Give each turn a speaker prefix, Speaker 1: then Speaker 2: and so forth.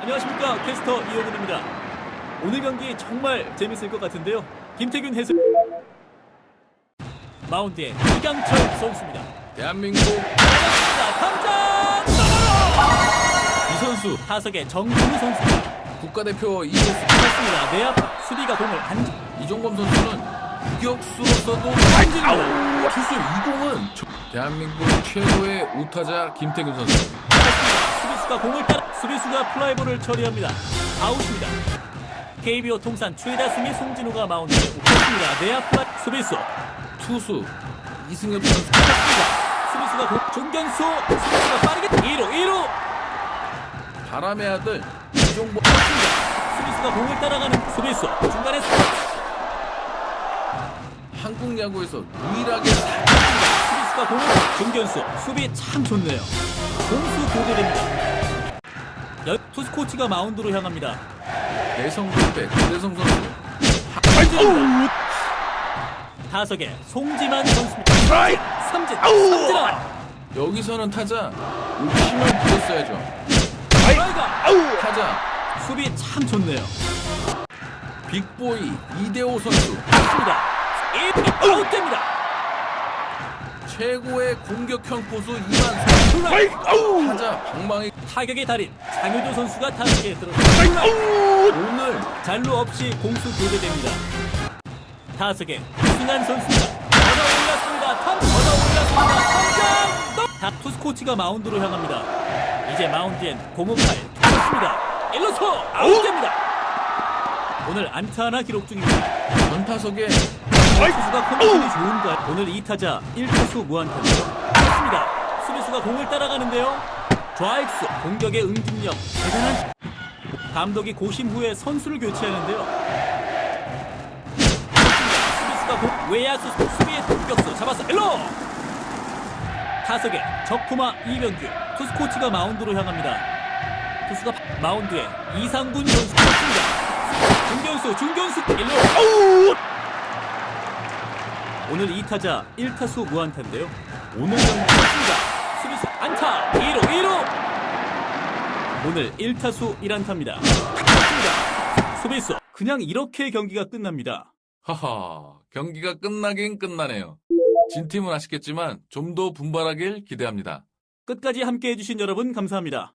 Speaker 1: 안녕하십니까 캐스터 이호근입니다. 오늘 경기 정말 재밌을 것 같은데요. 김태균 해설 마운드에 이강철 선수입니다.
Speaker 2: 대한민국
Speaker 1: 자, 탐장
Speaker 2: 이 선수
Speaker 1: 타석에 정준우 선수입니다.
Speaker 2: 국가대표 이재수
Speaker 1: 그렇습니다. 내 앞 수비가 공을 안
Speaker 2: 이종범 선수는 유격수로서도
Speaker 1: 안집니다.
Speaker 2: 투수 이공은 저- 대한민국 최고의 우타자 김태균 선수
Speaker 1: 수 비수가 공을 따라 수비수가 플라이볼을 처리합니다. 아웃입니다. KBO 통산 최다 승리 송진우가 마운드에 올랐습니다. 내앞 플라이 수비수
Speaker 2: 투수 이승엽 선수
Speaker 1: 수비수가 공 중견수 수비수가 빠르게 2루 2루
Speaker 2: 바람의 아들 이종범
Speaker 1: 수비수가 공을 따라가는 수비수 중간에
Speaker 2: 한국 야구에서 유일하게
Speaker 1: 수비수가 공을 중견수 수비 참 좋네요. 공수 교대됩니다. 여- 투수 코치가 마운드로 향합니다.
Speaker 2: 대성 골대 고대성 선수
Speaker 1: 삼진 타석에 송지만 선수입니다. 삼진 삼진아
Speaker 2: 여기서는 타자 욕심을 부렸어야죠
Speaker 1: 스트라이크
Speaker 2: 타자
Speaker 1: 수비 참 좋네요.
Speaker 2: 빅보이 이대호 선수
Speaker 1: 맞습니다. 1위 아웃됩니다.
Speaker 2: 최고의 공격형 포수 이만수 타자 방망이
Speaker 1: 타격의 달인 장효조 선수가 타석에 들어섰습니다.
Speaker 2: 오늘
Speaker 1: 잔루 없이 공수 교대됩니다. 타석에 이승환 선수가 걷어 올랐습니다. 탐 걷어 올랐습니다. 탐장 너- 다 투수 코치가 마운드로 향합니다. 이제 마운드엔 공흡팔 좋습니다. 1루수 아웃됩니다. 오늘 안타 하나 기록 중입니다.
Speaker 2: 전타석에
Speaker 1: 투 수가 컨디션이 좋은가? 오늘 2타자 1타수 무안타인데요. 좋습니다. 수비수가 공을 따라가는데요. 좌익수 공격의 응집력 대단한 감독이 고심 후에 선수를 교체하는데요. 수비수가 공 외야수 수비의 공격수 잡았어. 일로 타석에 적토마 이병규 투수 코치가 마운드로 향합니다. 투수가 마운드에 이상군 선수 습니다 중견수 중견수 일로 오늘 2타자 1타수 무안타인데요. 오늘 경기 맞습니다. 수비수 안타 2루 2루 오늘 1타수 1안타입니다. 맞습니다. 수비수 그냥 이렇게 경기가 끝납니다.
Speaker 2: 하하 경기가 끝나긴 끝나네요. 진 팀은 아쉽겠지만 좀 더 분발하길 기대합니다.
Speaker 1: 끝까지 함께 해 주신 여러분 감사합니다.